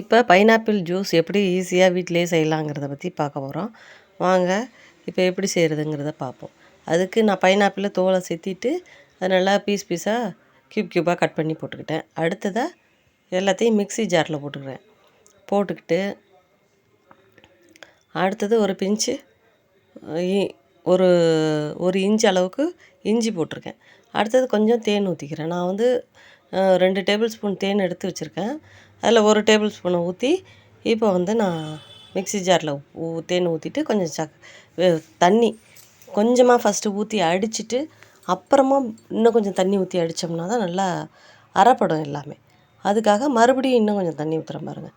இப்போ pineapple juice எப்படி ஈஸியாக வீட்டிலேயே செய்யலாங்கிறத பற்றி பார்க்க போகிறோம். வாங்க இப்போ எப்படி செய்கிறதுங்கிறத பார்ப்போம். அதுக்கு நான் பைனாப்பிளை தோலை செத்திட்டு அது நல்லா பீஸ் பீஸாக க்யூப் க்யூபாக கட் பண்ணி போட்டுக்கிட்டேன். அடுத்ததாக எல்லாத்தையும் மிக்ஸி ஜாரில் போட்டுக்கிறேன். போட்டுக்கிட்டு அடுத்தது ஒரு பிஞ்சு ஒரு ஒரு இன்ச் அளவுக்கு இஞ்சி போட்டிருக்கேன். அடுத்தது கொஞ்சம் தேன் ஊற்றிக்கிறேன். நான் வந்து ரெண்டு டேபிள் ஸ்பூன் தேன் எடுத்து வச்சுருக்கேன். அதில் ஒரு டேபிள் ஸ்பூனை ஊற்றி இப்போ வந்து நான் மிக்ஸி ஜாரில் ஊ தேன் ஊற்றிட்டு கொஞ்சம் சக் தண்ணி கொஞ்சமாக ஃபஸ்ட்டு ஊற்றி அடிச்சிட்டு அப்புறமா இன்னும் கொஞ்சம் தண்ணி ஊற்றி அடித்தோம்னா தான் நல்லா அரைப்படும் எல்லாமே. அதுக்காக மறுபடியும் இன்னும் கொஞ்சம் தண்ணி ஊற்றுறேன் பாருங்கள்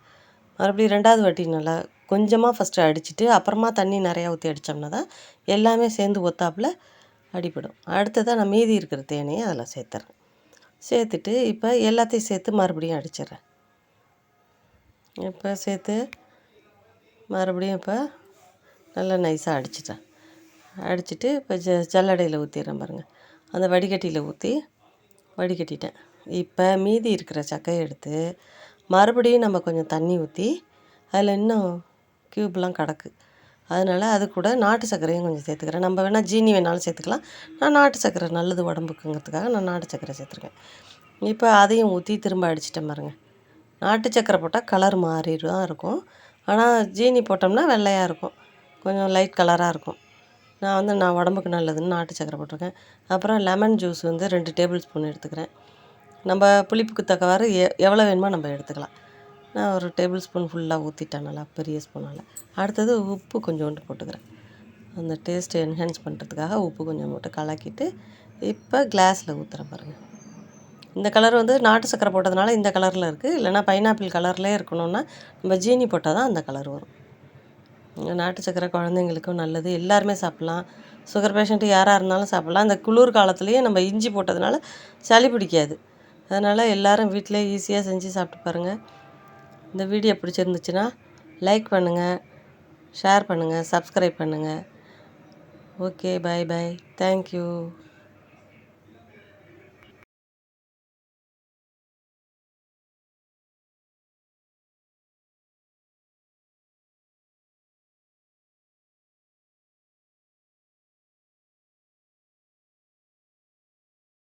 மறுபடியும் ரெண்டாவது வாட்டி நல்லா கொஞ்சமாக ஃபஸ்ட்டு அடிச்சிட்டு அப்புறமா தண்ணி நிறையா ஊற்றி அடித்தோம்னா தான் எல்லாமே சேர்ந்து ஒத்தாப்பில் அடிப்படும். அடுத்ததாக நான் மீதி இருக்கிற தேனையும் அதில் சேர்த்துறேன். சேர்த்துட்டு இப்போ எல்லாத்தையும் சேர்த்து மறுபடியும் அடிச்சிடுறேன். இப்போ சேர்த்து மறுபடியும் இப்போ நல்லா நைஸாக அடிச்சிட்டேன். அடிச்சிட்டு இப்போ ஜ ஜல்லடையில் ஊற்றிடுறேன் பாருங்கள் அந்த வடிகட்டியில் ஊற்றி வடிகட்டிட்டேன். இப்போ மீதி இருக்கிற சக்கையை எடுத்து மறுபடியும் நம்ம கொஞ்சம் தண்ணி ஊற்றி அதில் இன்னும் க்யூப்லாம் கிடக்கு. அதனால் அது கூட நாட்டு சர்க்கரையும் கொஞ்சம் சேர்த்துக்கிறேன். நம்ம வேணால் ஜீனி வேணாலும் சேர்த்துக்கலாம். நான் நாட்டு சர்க்கரை நல்லது உடம்புக்குங்கிறதுக்காக நான் நாட்டு சர்க்கரை சேர்த்துருக்கேன். இப்போ அதையும் ஊற்றி திரும்ப அடிச்சிட்டேன் பாருங்க. நாட்டு சர்க்கரை போட்டால் கலர் மாறி தான் இருக்கும். ஆனால் ஜீனி போட்டோம்னா வெள்ளையாக இருக்கும். கொஞ்சம் லைட் கலராக இருக்கும். நான் வந்து நான் உடம்புக்கு நல்லதுன்னு நாட்டு சர்க்கரை போட்டிருக்கேன். அப்புறம் லெமன் ஜூஸ் வந்து ரெண்டு டேபிள் ஸ்பூன் எடுத்துக்கிறேன். நம்ம புளிப்புக்கு தக்கவாறு எ எவ்வளோ வேணுமோ நம்ம எடுத்துக்கலாம். நான் ஒரு டேபிள் ஸ்பூன் ஃபுல்லாக ஊற்றிட்டேன் நல்லா பெரிய ஸ்பூனால். அடுத்தது உப்பு கொஞ்சோண்டு போட்டுக்கிறேன். அந்த டேஸ்ட்டை என்ஹான்ஸ் பண்ணுறதுக்காக உப்பு கொஞ்சம் போட்டு கலக்கிட்டு இப்போ கிளாஸில் ஊற்றுறேன் பாருங்கள் இந்த கலர் வந்து நாட்டு சக்கரை போட்டதுனால இந்த கலரில் இருக்குது இல்லைனா பைனாப்பிள் கலர்லேயே இருக்கணும்னா நம்ம ஜீனி போட்டால் தான் அந்த கலர் வரும். நாட்டு சக்கரை குழந்தைங்களுக்கும் நல்லது. எல்லாருமே சாப்பிட்லாம். சுகர் பேஷண்ட்டு யாராக இருந்தாலும் சாப்பிட்லாம். இந்த குளிர் காலத்துலேயே நம்ம இஞ்சி போட்டதுனால சளி பிடிக்காது. அதனால் எல்லாரும் வீட்டிலே ஈஸியாக செஞ்சு சாப்பிட்டு பாருங்கள் இந்த வீடியோ பிடிச்சிருந்துச்சுன்னா லைக் பண்ணுங்கள் ஷேர் பண்ணுங்கள் சப்ஸ்கிரைப் பண்ணுங்கள் ஓகே பை பை. தேங்க்யூ